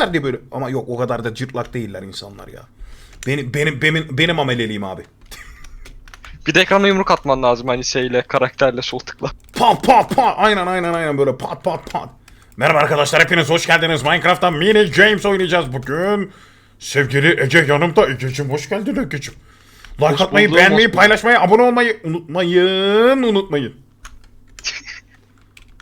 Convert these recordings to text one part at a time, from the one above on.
arkadaşlar diye böyle. Ama yok o kadar da cırtlak değiller insanlar ya. Benim benim benim benim ameleliyim abi. Bir de ekrana yumruk atman lazım hani şeyle karakterle sol tıkla. Pat pat pat. Aynen aynen aynen böyle pat pat pat. Merhaba arkadaşlar hepiniz hoş geldiniz. Minecraft'ta Mini James oynayacağız bugün. Sevgili Ege yanımda. Ege'cim hoş geldin Ege'cim. Like Hoş atmayı, buldum, beğenmeyi, paylaşmayı, abone olmayı unutmayın, unutmayın.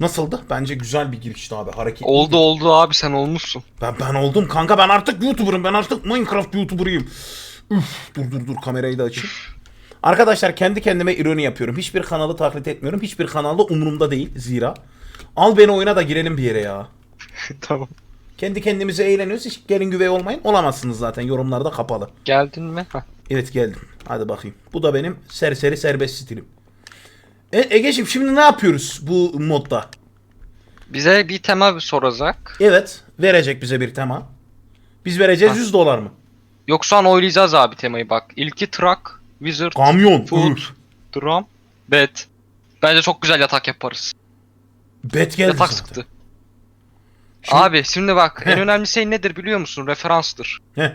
Nasıldı? Bence güzel bir girişti abi. Hareket. Oldu oldu abi sen olmuşsun. Ben, ben oldum kanka ben artık YouTuber'ım. Ben artık Minecraft YouTuber'ıyım. Üf, dur dur dur kamerayı da açayım. Arkadaşlar kendi kendime ironi yapıyorum. Hiçbir kanalı taklit etmiyorum. Hiçbir kanalda umurumda değil zira. Al beni oyuna da girelim bir yere ya. tamam. Kendi kendimize eğleniyoruz. Hiç gelin güvey olmayın. Olamazsınız zaten. Yorumlarda kapalı. Geldin mi? Heh. Evet geldim. Hadi bakayım. Bu da benim serseri serbest stilim. E, Ege'ciğim şimdi ne yapıyoruz bu modda? Bize bir tema soracak. Evet. Verecek bize bir tema. Biz vereceğiz Ha. 100 dolar mı? Yok şu an oylayacağız abi temayı bak. İlki truck, wizard, Kamyon. food, Üf. drum, bed. Bence çok güzel yatak yaparız. Bet geldi yatak zaten. sıktı. Şimdi- Abi şimdi bak en Heh. önemli şey nedir biliyor musun? Referanstır. Heh.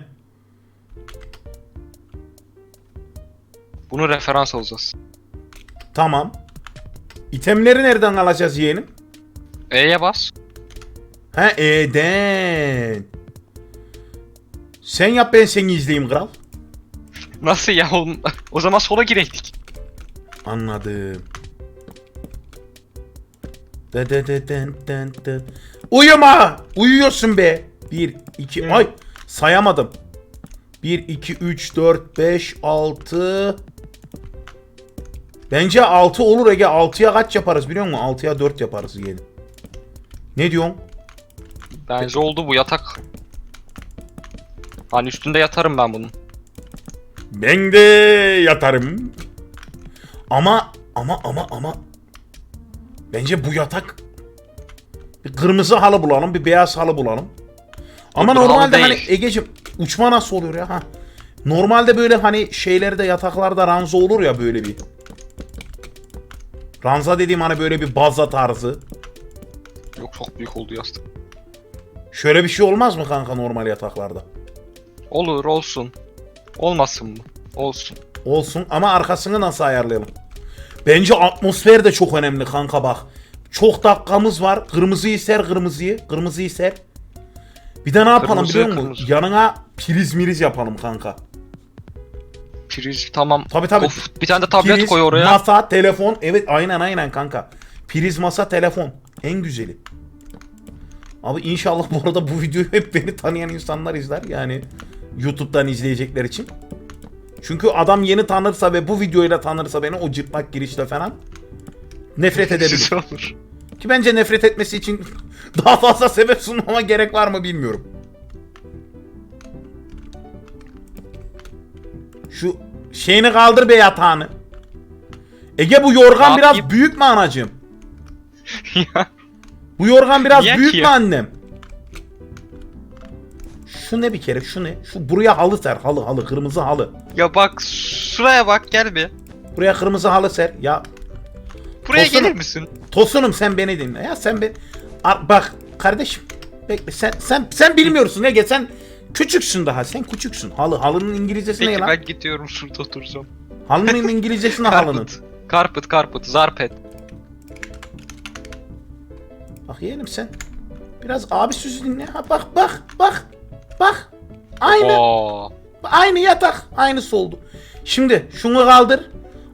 Bunu referans alacağız. Tamam. İtemleri nereden alacağız yeğenim? E'ye bas. Ha Eden. Sen yap ben seni izleyeyim kral. Nasıl ya oğlum? o zaman sola gireydik. Anladım. De de de den den de. Uyuma! Uyuyorsun be. 1 2 Hı. ay sayamadım. 1 2 3 4 5 6 Bence 6 olur Ege. 6'ya kaç yaparız biliyor musun? 6'ya 4 yaparız yeğenim. Ne diyorsun? Bence oldu bu yatak. Hani üstünde yatarım ben bunun. Ben de yatarım. Ama ama ama ama bence bu yatak bir kırmızı halı bulalım, bir beyaz halı bulalım. Ama bu normalde hani. Egeciğim uçma nasıl oluyor ya? Ha. Normalde böyle hani şeylerde yataklarda ranza olur ya böyle bir. Ranza dediğim hani böyle bir baza tarzı. Yok çok büyük oldu yastık. Şöyle bir şey olmaz mı kanka normal yataklarda? Olur olsun. Olmasın mı? Olsun. Olsun ama arkasını nasıl ayarlayalım? Bence atmosfer de çok önemli kanka bak. Çok dakikamız var. Kırmızıyı ser kırmızıyı. Kırmızıyı ser. Bir de ne yapalım Kırmızı, biliyor musun? kırmızı. Yanına priz miriz yapalım kanka. Priz tamam. Tabii, tabii. Of, bir tane de tablet Priz, koy oraya. masa, telefon. Evet aynen aynen kanka. Priz, masa, telefon. En güzeli. Abi inşallah bu arada bu videoyu hep beni tanıyan insanlar izler. Yani YouTube'dan izleyecekler için. Çünkü adam yeni tanırsa ve bu videoyla tanırsa beni o cırtlak girişle falan nefret edebilir. Olur. Ki bence nefret etmesi için daha fazla sebep sunmama gerek var mı bilmiyorum. Şu şeyini kaldır be yatağını. Ege bu yorgan Ne biraz büyük mü anacığım? Ya, Bu yorgan biraz Niye büyük mü ya? annem? Şu ne bir kere şu ne? Şu buraya halı ser halı halı kırmızı halı. ya bak şuraya bak gel bir. Buraya kırmızı halı ser. Ya Buraya Olsun. gelir misin? Tosunum sen beni dinle ya sen Ar- bak kardeşim bekle sen sen sen bilmiyorsun Ege sen küçüksün daha sen küçüksün halı halının İngilizcesi ne Peki lan? ben gidiyorum şurada oturacağım. Halının İngilizcesi ne halının? Carpet, carpet, zarpet. Bak yeğenim sen biraz abi sözü dinle ha bak bak bak bak aynı Oo. aynı yatak aynısı oldu. Şimdi şunu kaldır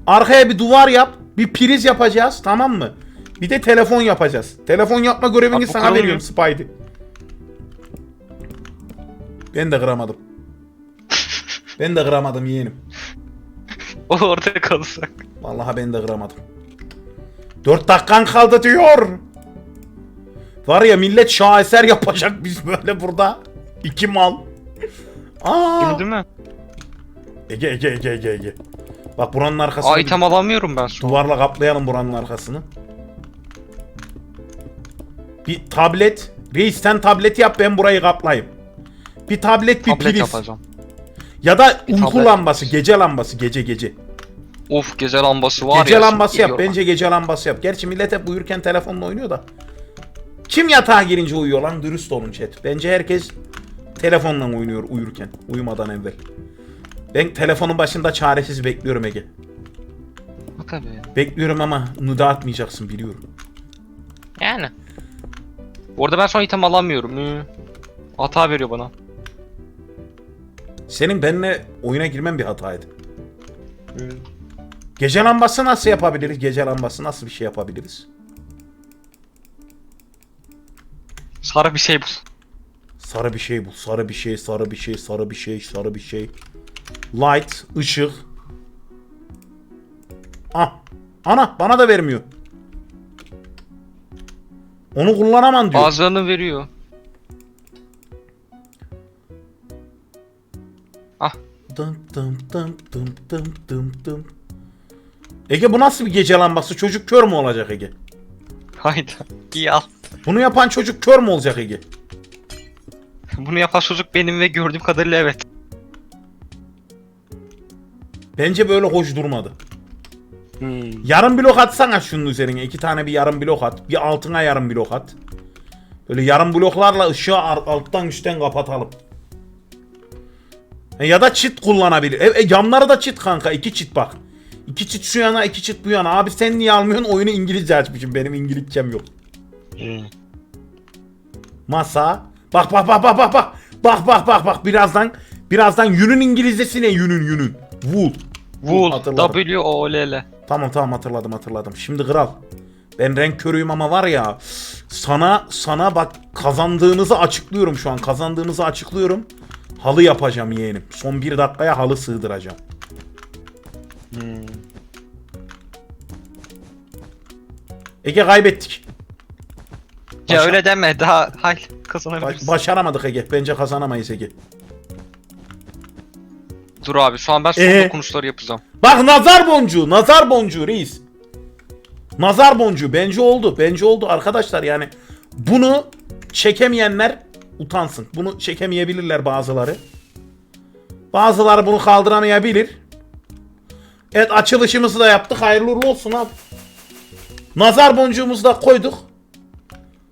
arkaya bir duvar yap bir priz yapacağız tamam mı? Bir de telefon yapacağız. Telefon yapma görevini bu sana veriyorum Spidey. Ben de kıramadım. ben de kıramadım yeğenim. O orada kalacak. Vallahi ben de kıramadım. 4 dakikan kaldı diyor. Var ya millet şaheser yapacak biz böyle burada. İki mal. Aa. Değil, mi? Ege Ege Ege Ege Ege. Bak buranın arkasını Aa bir item alamıyorum ben şu an. duvarla kaplayalım buranın arkasını. Bir tablet. Reis sen tablet yap ben burayı kaplayayım. Bir tablet bir Tablet priz. yapacağım. Ya da uyku tablet. lambası gece lambası gece gece. Of gece lambası var Gece ya. lambası şimdi yap. Bence gece lambası yap. Gerçi millet hep uyurken telefonla oynuyor da. Kim yatağa girince uyuyor lan? Dürüst olun chat. Bence herkes telefonla oynuyor uyurken. Uyumadan evvel. Ben telefonun başında çaresiz bekliyorum Ege. Bu tabii. Bekliyorum ama nuda atmayacaksın biliyorum. Yani. Bu arada ben son item alamıyorum. Hı. Hata veriyor bana. Senin benimle oyuna girmen bir hataydı. Hı. Gece lambası nasıl yapabiliriz? Gece lambası nasıl bir şey yapabiliriz? Sarı bir şey bul. Sarı bir şey bul. Sarı bir şey, sarı bir şey, sarı bir şey, sarı bir şey. Light, ışık. Ah. Ana bana da vermiyor. Onu kullanamam diyor. Bazılarını veriyor. Ah. Dım dım dım dım dım dım dım. Ege bu nasıl bir gece lambası? Çocuk kör mü olacak Ege? Hayda. İyi al. Bunu yapan çocuk kör mü olacak Ege? Bunu yapan çocuk benim ve gördüğüm kadarıyla evet. Bence böyle hoş durmadı. Hmm. Yarım blok atsana şunun üzerine. iki tane bir yarım blok at. Bir altına yarım blok at. Böyle yarım bloklarla ışığı alttan üstten kapatalım. E, Ya da çit kullanabilir. E, e, camları da çit kanka. iki çit bak. İki çit şu yana iki çit bu yana. Abi sen niye almıyorsun? Oyunu İngilizce açmışım. Benim İngilizcem yok. Masa. Bak bak bak bak bak bak. Bak bak bak bak. Birazdan birazdan yünün İngilizcesi ne? Yünün yünün. Wool. Wool. Hatırladım. W O L L. Tamam tamam hatırladım hatırladım. Şimdi kral. Ben renk körüyüm ama var ya sana sana bak kazandığınızı açıklıyorum şu an. Kazandığınızı açıklıyorum. Halı yapacağım yeğenim. Son bir dakikaya halı sığdıracağım. Ege kaybettik. Ya Başa- öyle deme daha hal Ba- kazanabiliriz. başaramadık Ege. Bence kazanamayız Ege. Dur abi şu an ben son Ee? dokunuşları yapacağım. Bak nazar boncuğu, nazar boncuğu reis. Nazar boncuğu bence oldu. Bence oldu arkadaşlar yani. Bunu çekemeyenler utansın. Bunu çekemeyebilirler bazıları. Bazıları bunu kaldıramayabilir. Evet açılışımızı da yaptık. Hayırlı uğurlu olsun abi. Nazar boncuğumuzu da koyduk.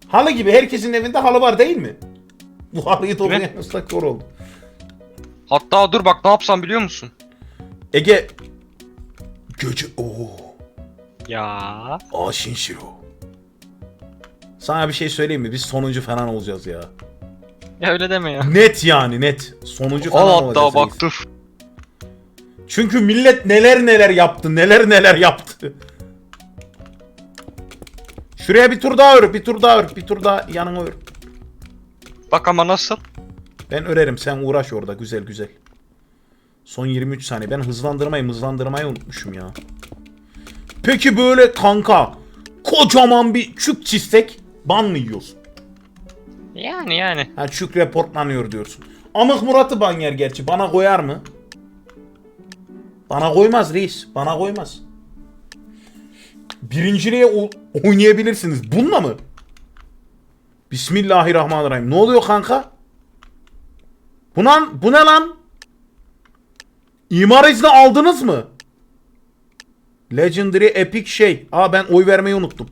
Halı gibi herkesin evinde halı var değil mi? Bu halıyı toplayan ıslak kor oldu. Hatta dur bak ne yapsam biliyor musun? Ege Gece ooo Ya. Aa Shinshiro. Sana bir şey söyleyeyim mi? Biz sonuncu falan olacağız ya. Ya öyle deme ya. Net yani net. Sonuncu falan Al olacağız. hatta bak dur. Çünkü millet neler neler yaptı. Neler neler yaptı. Şuraya bir tur daha ör. Bir tur daha ör. Bir tur daha yanına ör. Bak ama nasıl? Ben örerim. Sen uğraş orada. Güzel güzel. Son 23 saniye. Ben hızlandırmayı hızlandırmayı unutmuşum ya. Peki böyle kanka kocaman bir çük çizsek ban mı yiyorsun? Yani yani. Ha çük reportlanıyor diyorsun. Amık Murat'ı ban yer gerçi. Bana koyar mı? Bana koymaz reis. Bana koymaz. Birinciliğe oynayabilirsiniz. Bununla mı? Bismillahirrahmanirrahim. Ne oluyor kanka? Bu, lan, bu ne lan? İmar izni aldınız mı? Legendary Epic şey. Aa ben oy vermeyi unuttum.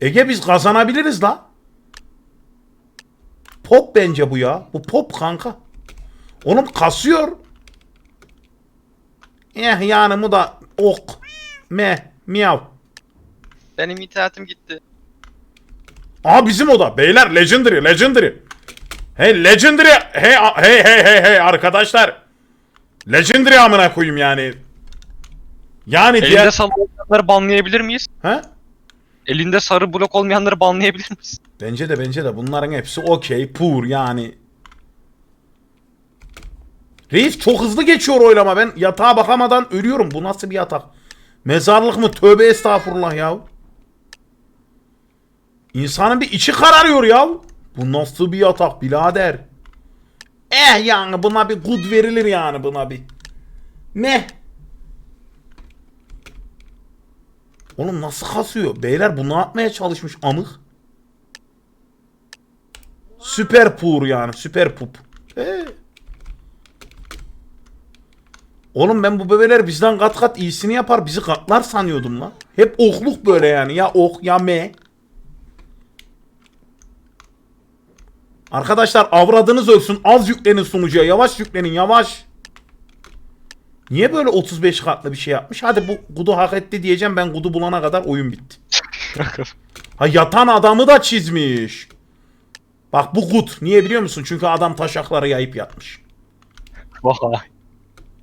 Ege biz kazanabiliriz la. Pop bence bu ya. Bu pop kanka. Oğlum kasıyor. Eh yani bu da ok. Me. Miyav. Benim internetim gitti. Aa bizim o da. Beyler Legendary. Legendary. Hey Legendary. Hey hey hey hey hey arkadaşlar. Legendary amına koyayım yani. Yani Elinde diğer... sarı olmayanları banlayabilir miyiz? He? Elinde sarı blok olmayanları banlayabilir miyiz? Bence de bence de bunların hepsi okey, pur yani. Reis çok hızlı geçiyor oylama ben yatağa bakamadan ölüyorum. Bu nasıl bir yatak? Mezarlık mı? Tövbe estağfurullah ya. İnsanın bir içi kararıyor ya. Bu nasıl bir yatak birader? Eh yani buna bir good verilir yani buna bir. Ne? Oğlum nasıl kasıyor? Beyler bu ne yapmaya çalışmış amık? Süper pur yani. Süper pup. Ee. Oğlum ben bu bebeler bizden kat kat iyisini yapar. Bizi katlar sanıyordum lan. Hep okluk böyle yani. Ya ok ya me. Arkadaşlar avradınız ölsün. Az yüklenin sunucuya. Yavaş yüklenin yavaş. Niye böyle 35 katlı bir şey yapmış? Hadi bu Gudu hak etti diyeceğim. Ben Gudu bulana kadar oyun bitti. Ha yatan adamı da çizmiş. Bak bu Gud. Niye biliyor musun? Çünkü adam taşakları yayıp yatmış. Vay.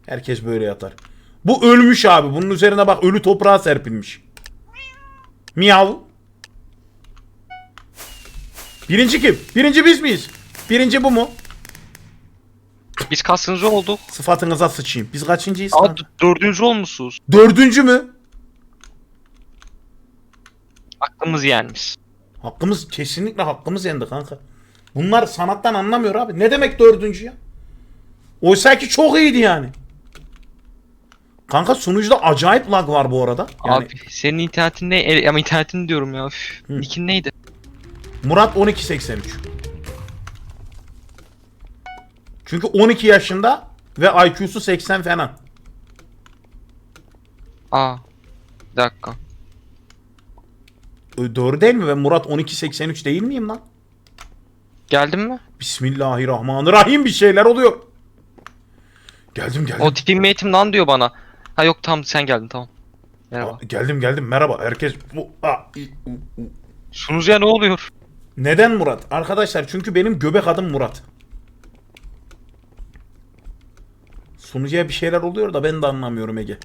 Herkes böyle yatar. Bu ölmüş abi. Bunun üzerine bak ölü toprağa serpilmiş. Miyav. Birinci kim? Birinci biz miyiz? Birinci bu mu? Biz kaçıncı olduk? Sıfatınıza sıçayım. Biz kaçıncıyız? Aa, lan? dördüncü olmuşsunuz. Dördüncü mü? Aklımız yenmiş. Hakkımız kesinlikle hakkımız yendi kanka. Bunlar sanattan anlamıyor abi. Ne demek dördüncü ya? Oysa ki çok iyiydi yani. Kanka sunucuda acayip lag var bu arada. Yani Abi senin internetin ne? E, ama internetin diyorum ya. Nickin neydi? Murat 1283. Çünkü 12 yaşında ve IQ'su 80 falan. Aa. Bir dakika. Ö, Doğru değil mi? Ben Murat 1283 değil miyim lan? Geldin mi? Bismillahirrahmanirrahim bir şeyler oluyor. Geldim geldim. O teammate'im lan diyor bana. Ha yok tamam sen geldin tamam. Merhaba. Aa, geldim geldim merhaba herkes. Bu, aa. Sunucuya ne oluyor? Neden Murat? Arkadaşlar çünkü benim göbek adım Murat. Sunucuya bir şeyler oluyor da ben de anlamıyorum Ege.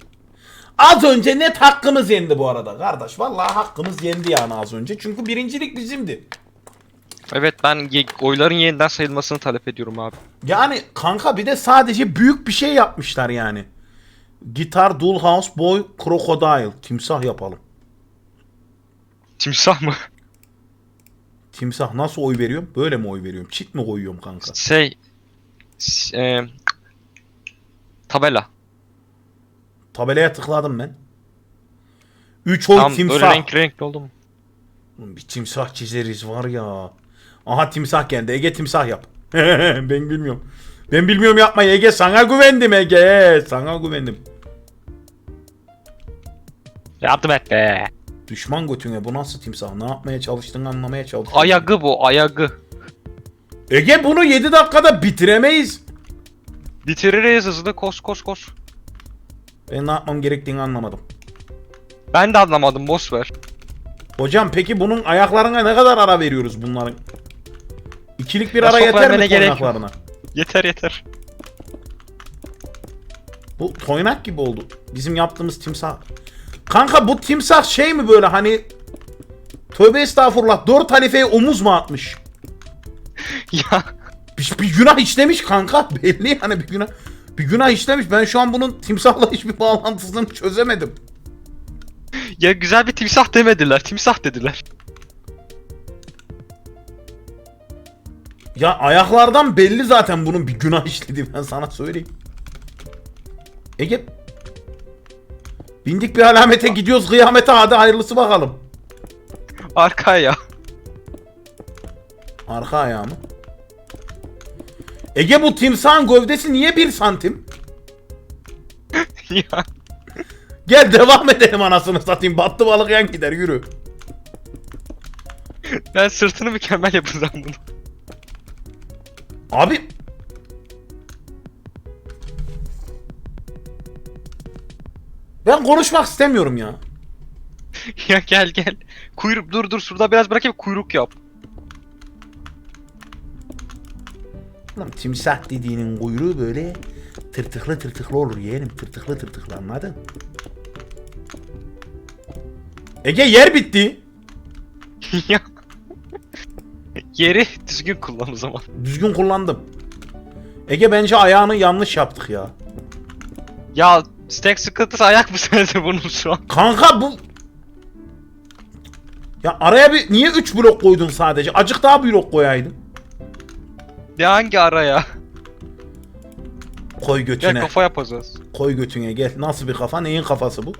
Az önce net hakkımız yendi bu arada kardeş. Vallahi hakkımız yendi yani az önce. Çünkü birincilik bizimdi. Evet ben oyların yeniden sayılmasını talep ediyorum abi. Yani kanka bir de sadece büyük bir şey yapmışlar yani. Gitar, Dollhouse, Boy, Crocodile. Timsah yapalım. Timsah mı? Timsah nasıl oy veriyorum? Böyle mi oy veriyorum? Çit mi koyuyorum kanka? Şey... E, tabela. Tabelaya tıkladım ben. 3 oy Tam timsah. öyle renkli renkli oldu mu? Bir timsah çizeriz var ya. Aha timsah geldi. Ege timsah yap. ben bilmiyorum. Ben bilmiyorum yapmayı Ege. Sana güvendim Ege. Sana güvendim. Yardım et be. Düşman götüne bu nasıl timsah? Ne yapmaya çalıştığını anlamaya çalışıyorum. Ayagı bu ayagı. Ege bunu 7 dakikada bitiremeyiz. Bitiririz hızlı koş koş koş. Ben ne yapmam gerektiğini anlamadım. Ben de anlamadım boş ver. Hocam peki bunun ayaklarına ne kadar ara veriyoruz bunların? İkilik bir Ya ara yeter mi gerek yok. Yeter yeter. Bu toynak gibi oldu. Bizim yaptığımız timsah. Kanka bu timsah şey mi böyle hani Tövbe estağfurullah dört halifeye omuz mu atmış? ya Bir, bir günah işlemiş kanka. Belli yani bir günah. Bir günah işlemiş. Ben şu an bunun timsahla hiçbir bağlantısını çözemedim. ya güzel bir timsah demediler. Timsah dediler. Ya ayaklardan belli zaten bunun bir günah işlediği ben sana söyleyeyim. Ege Bindik bir alamete gidiyoruz kıyamete hadi hayırlısı bakalım. Arka ya. Arka ayağı mı? Ege bu timsahın gövdesi niye bir santim? ya. Gel devam edelim anasını satayım. Battı balık yan gider yürü. Ben sırtını mükemmel yapacağım bunu. Abi Ben konuşmak istemiyorum ya. ya gel gel. Kuyruk dur dur şurada biraz bırakayım kuyruk yap. Lan timsah dediğinin kuyruğu böyle tırtıklı tırtıklı olur yeğenim. Tırtıklı tırtıklı anladın? Ege yer bitti. ya. Yeri düzgün kullan o zaman. Düzgün kullandım. Ege bence ayağını yanlış yaptık ya. Ya stack sıkıntısı ayak mısınız bunun şu an? Kanka bu... Ya araya bir niye 3 blok koydun sadece? Acık daha blok koyaydın. Ya hangi ara ya? Koy Gel götüne. kafa yapacağız. Koy götüne gel. Nasıl bir kafa? Neyin kafası bu?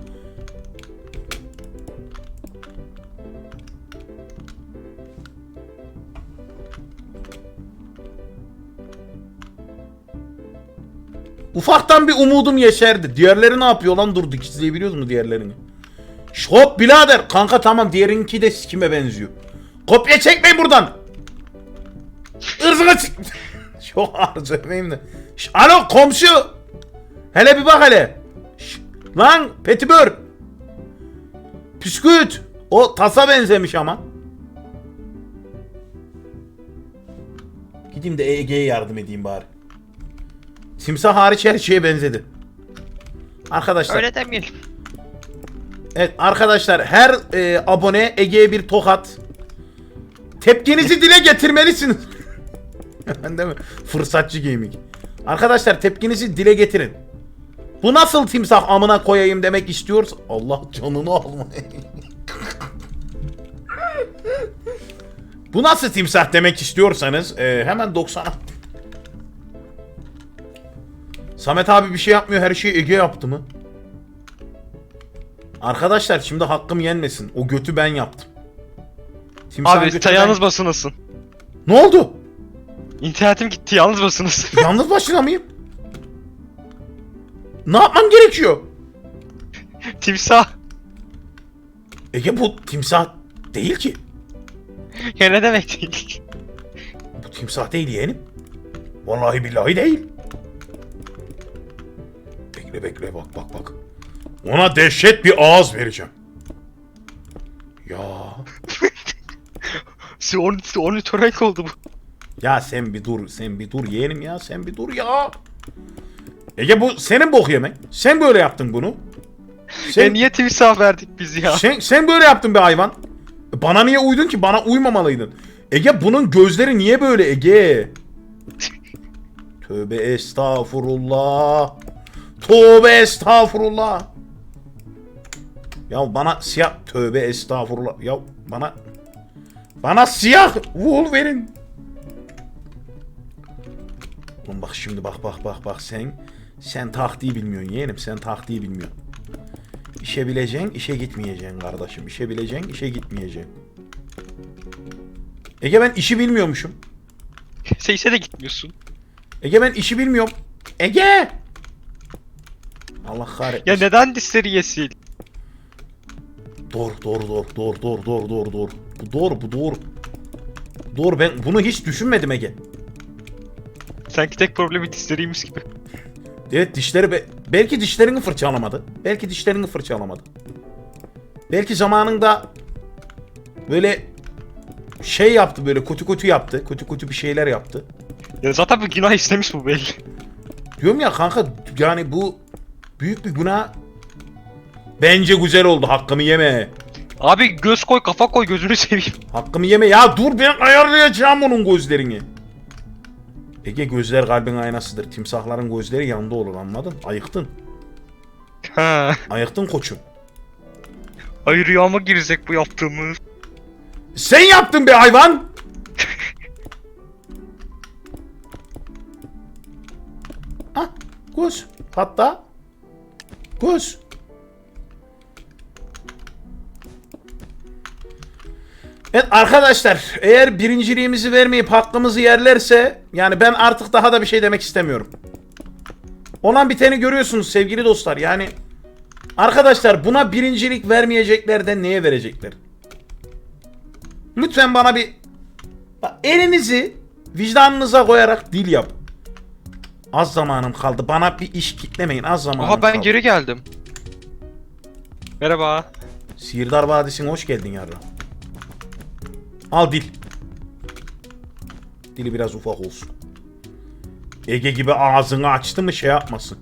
Ufaktan bir umudum yeşerdi. Diğerleri ne yapıyor lan durduk izleyebiliyoruz mu diğerlerini? Şop birader. Kanka tamam diğerinki de kime benziyor. Kopya çekmeyin buradan. Irzına çık. Çok ağır söylemeyeyim de. Şş, alo komşu. Hele bir bak hele. Şş, lan petibör. Püsküt. O tasa benzemiş ama. Gideyim de Ege'ye yardım edeyim bari. Timsah hariç her şeye benzedi. Arkadaşlar. Öyle demeyelim. Evet arkadaşlar her e, abone Ege'ye bir tokat. Tepkinizi dile getirmelisiniz. Ben de mi? Fırsatçı gaming. Arkadaşlar tepkinizi dile getirin. Bu nasıl timsah amına koyayım demek istiyorsa Allah canını alma. Bu nasıl timsah demek istiyorsanız e, hemen 90 Samet abi bir şey yapmıyor her şeyi Ege yaptı mı? Arkadaşlar şimdi hakkım yenmesin. O götü ben yaptım. Timsah Abi götü sen ben- yalnız basınasın. Ne oldu? İnternetim gitti yalnız basınasın. Yalnız başına mıyım? Ne yapmam gerekiyor? Timsah. Ege bu timsah değil ki. Ya ne demek değil. Bu timsah değil yeğenim. Vallahi billahi değil. Bekle bekle bak bak bak. Ona dehşet bir ağız vereceğim. Ya. Ornit ornitorenk oldu bu. Ya sen bir dur, sen bir dur yeğenim ya, sen bir dur ya. Ege bu senin bok yemek. Sen böyle yaptın bunu. Ya Sen, niye timsah verdik biz ya? sen, sen böyle yaptın be hayvan. Bana niye uydun ki? Bana uymamalıydın. Ege bunun gözleri niye böyle Ege? Tövbe estağfurullah. Tövbe estağfurullah. Ya bana siyah tövbe estağfurullah. Ya bana bana siyah wool verin. Oğlum bak şimdi bak bak bak bak sen sen taktiği bilmiyorsun yeğenim sen taktiği bilmiyorsun. İşe bileceksin, işe gitmeyeceksin kardeşim. İşe bileceksin, işe gitmeyeceksin. Ege ben işi bilmiyormuşum. Sen işe de gitmiyorsun. Ege ben işi bilmiyorum. Ege! Allah kahretsin. Ya neden dişleri yesil? Doğru, doğru, doğru, doğru, doğru, doğru, doğru, doğru. Bu doğru, bu doğru. Doğru ben bunu hiç düşünmedim Ege. Sanki tek problemi dişleriymiş gibi. Evet dişleri be- belki dişlerini fırçalamadı. Belki dişlerini fırçalamadı. Belki zamanında böyle şey yaptı böyle kötü kötü yaptı. Kötü kötü bir şeyler yaptı. Ya zaten bu günah işlemiş bu belli. Diyorum ya kanka yani bu büyük bir günah. Bence güzel oldu. Hakkımı yeme. Abi göz koy kafa koy gözünü seveyim. Hakkımı yeme. Ya dur ben ayarlayacağım onun gözlerini. Ege gözler kalbin aynasıdır. Timsahların gözleri yanında olur anladın? Ayıktın. Ha. Ayıktın koçum. Ay rüyama girecek bu yaptığımız. Sen yaptın be hayvan. ah göz. Hatta göz. Evet arkadaşlar eğer birinciliğimizi vermeyip hakkımızı yerlerse yani ben artık daha da bir şey demek istemiyorum. Olan biteni görüyorsunuz sevgili dostlar yani arkadaşlar buna birincilik vermeyecekler neye verecekler? Lütfen bana bir Bak, elinizi vicdanınıza koyarak dil yap. Az zamanım kaldı. Bana bir iş kitlemeyin. Az zamanım Aha ben kaldı. geri geldim. Merhaba. Sihirdar Vadisi'ne hoş geldin yarra. Al dil. Dili biraz ufak olsun. Ege gibi ağzını açtı mı şey yapmasın.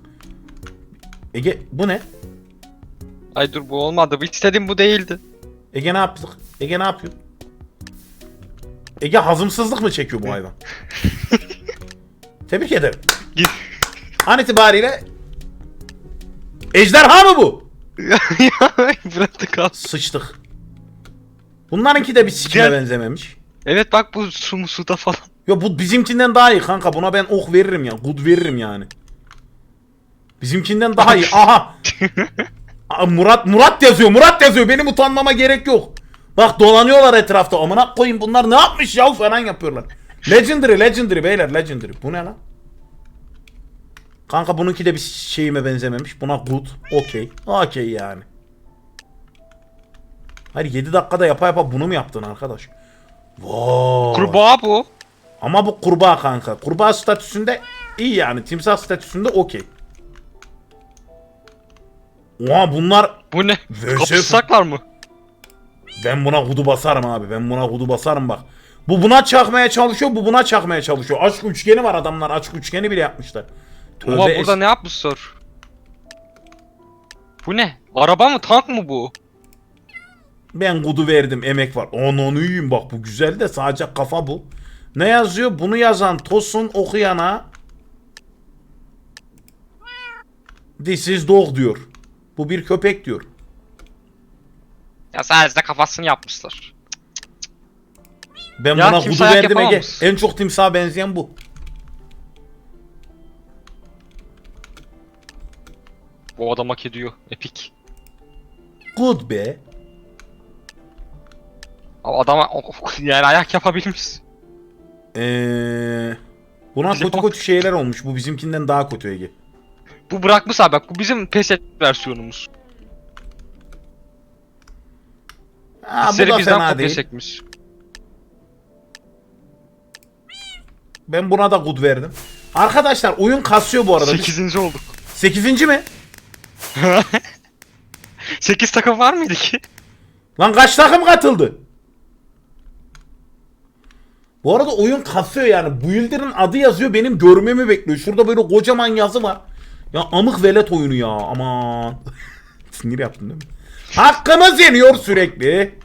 Ege bu ne? Ay dur bu olmadı. İstediğim bu değildi. Ege ne yaptık? Ege ne yapıyor? Ege hazımsızlık mı çekiyor bu hayvan? Tebrik ederim. Git. An itibariyle Ejderha mı bu? ya bıraktı kal. Sıçtık. Bunlarınki de bir sikime Gel. benzememiş. Evet bak bu su suda falan. Yo bu bizimkinden daha iyi kanka. Buna ben ok veririm ya. Good veririm yani. Bizimkinden daha iyi. Aha. Aa, Murat Murat yazıyor. Murat yazıyor. Benim utanmama gerek yok. Bak dolanıyorlar etrafta. Amına koyayım bunlar ne yapmış ya falan yapıyorlar. Legendary, Legendary beyler Legendary. Bu ne lan? Kanka bununki de bir şeyime benzememiş. Buna good. Okey. Okey yani. Hayır 7 dakikada yapa yapa bunu mu yaptın arkadaş? Vay. Kurbağa bu. Ama bu kurbağa kanka. Kurbağa statüsünde iyi yani. Timsah statüsünde okey. Oha bunlar Bu ne? Ve Kapışsaklar mı? ben buna kudu basarım abi. Ben buna kudu basarım bak. Bu buna çakmaya çalışıyor, bu buna çakmaya çalışıyor. Aşk üçgeni var adamlar. Aşk üçgeni bile yapmışlar. Tövbe es- burada ne yapmışlar? Bu ne? Araba mı tank mı bu? Ben kudu verdim, emek var. Ananı yiyeyim bak bu güzel de sadece kafa bu. Ne yazıyor? Bunu yazan Tosun okuyana This is dog diyor. Bu bir köpek diyor. Ya sadece kafasını yapmışlar. Ben Ya buna kudu verdim Ege. yapamaz. En çok timsaha benzeyen bu. Bu adam hak ediyor. Epik. Good be. Ama Adama yani ayak yapabilmiş. Ee, buna Bize kötü bak. kötü şeyler olmuş. Bu bizimkinden daha kötü Ege. Bu bırakmış abi bak bu bizim PES versiyonumuz. Ha, bu da bizden fena kopya değil. çekmiş. Ben buna da good verdim. Arkadaşlar oyun kasıyor bu arada. 8. olduk. 8. mi? 8 takım var mıydı ki? Lan kaç takım katıldı? Bu arada oyun kasıyor yani. Builder'ın adı yazıyor benim görmemi bekliyor. Şurada böyle kocaman yazı var. Ya amık velet oyunu ya aman. Sinir yaptın değil mi? Hakkımız yeniyor sürekli.